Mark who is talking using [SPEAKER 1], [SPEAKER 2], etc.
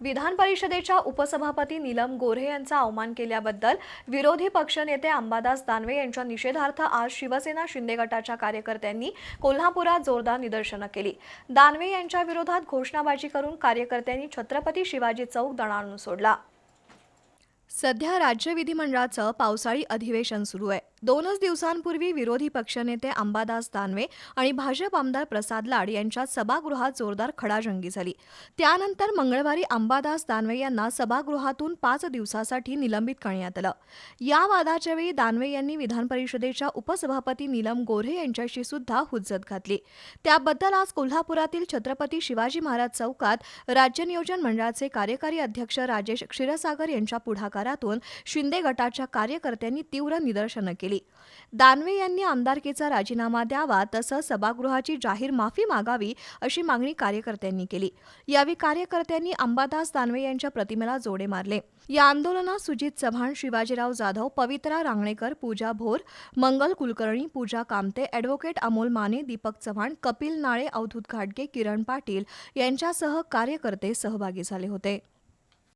[SPEAKER 1] विधान परिषदेच्या उपसभापती नीलम गोऱ्हे यांचा अवमान केल्याबद्दल विरोधी पक्षनेते अंबादास दानवे यांच्या निषेधार्थ आज शिवसेना शिंदे गटाच्या कार्यकर्त्यांनी कोल्हापुरात जोरदार निदर्शनं केली. दानवे यांच्या विरोधात घोषणाबाजी करून कार्यकर्त्यांनी छत्रपती शिवाजी चौक दणाणून सोडला. सध्या राज्य विधिमंडळाचं पावसाळी अधिवेशन सुरू आहे. दोनच दिवसांपूर्वी विरोधी पक्षनेते अंबादास दानवे आणि भाजप आमदार प्रसाद लाड यांच्यात सभागृहात जोरदार खडाजंगी झाली. त्यानंतर मंगळवारी अंबादास दानवे यांना सभागृहातून पाच दिवसासाठी निलंबित करण्यात आलं. या वादाच्या वेळी दानवे यांनी विधान परिषदेच्या उपसभापती नीलम गोऱ्हे यांच्याशी सुद्धा हुज्जत घातली. त्याबद्दल आज कोल्हापुरातील छत्रपती शिवाजी महाराज चौकात राज्य नियोजन मंडळाचे कार्यकारी अध्यक्ष राजेश क्षीरसागर यांच्या पुढाकारातून शिंदे गटाच्या कार्यकर्त्यांनी तीव्र निदर्शनं केली. दानवे यांनी आमदारकीचा राजीनामा द्यावा तसंच सभागृहाची जाहीर माफी मागावी अशी मागणी कार्यकर्त्यांनी केली. यावेळी कार्यकर्त्यांनी अंबादास दानवे यांच्या प्रतिमेला जोडे मारले. या आंदोलनात सुजित चव्हाण शिवाजीराव जाधव पवित्रा रांगणेकर पूजा भोर मंगल कुलकर्णी पूजा कामते ॲडव्होकेट अमोल माने दीपक चव्हाण कपिल नाळे अवधूत घाटगे किरण पाटील यांच्यासह कार्यकर्ते सहभागी झाले होते.